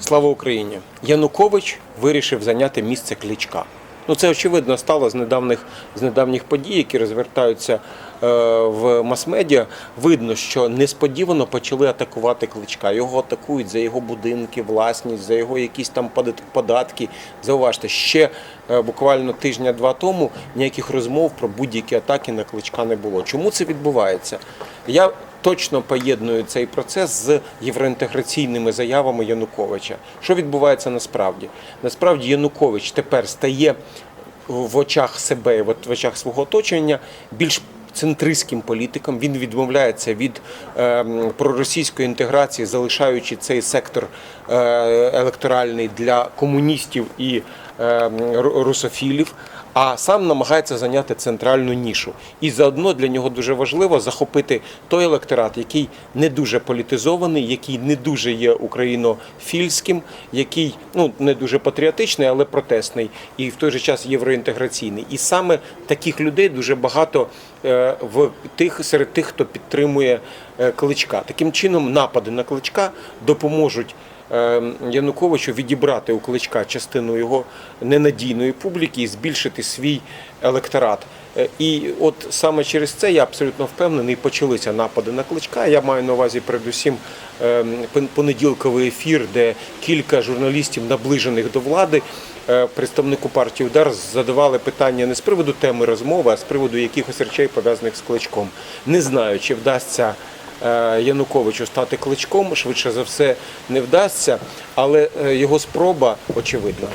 Слава Україні! Янукович вирішив зайняти місце Кличка. Ну, це очевидно стало з недавніх, з недавніх подій, які розвертаються е, в мас-медіа. Видно, що несподівано почали атакувати Кличка. Його атакують за його будинки, власність, за його якісь там податки. Зауважте, ще е, буквально тижня-два тому ніяких розмов про будь-які атаки на Кличка не було. Чому це відбувається? Я точно поєдную цей процес з євроінтеграційними заявами Януковича. Що відбувається насправді? Насправді Янукович тепер стає в очах себе, в очах свого оточення більш центристським політиком. Він відмовляється від е, проросійської інтеграції, залишаючи цей сектор е, електоральний для комуністів і русофілів. А сам намагається зайняти центральну нішу. І заодно для нього дуже важливо захопити той електорат, який не дуже політизований, який не дуже є українофільським, який ну не дуже патріотичний, але протестний, і в той же час євроінтеграційний. І саме таких людей дуже багато е, в тих серед тих, хто підтримує е, кличка. Таким чином, напади на кличка допоможуть. Е, Януковичу відібрати у кличка частину його ненадійної публіки і збільшити свій електорат. Е, І от саме через це я абсолютно впевнений, почалися напади на кличка. Я маю на увазі передусім е, понеділковий ефір, де кілька журналістів, наближених до влади, е, представнику партії Удар задавали питання не з приводу теми розмови, а з приводу якихось речей пов'язаних з кличком. Не знаю, чи вдасться. Е, Януковичу стати кличком швидше за все не вдасться, але е, його спроба очевидна.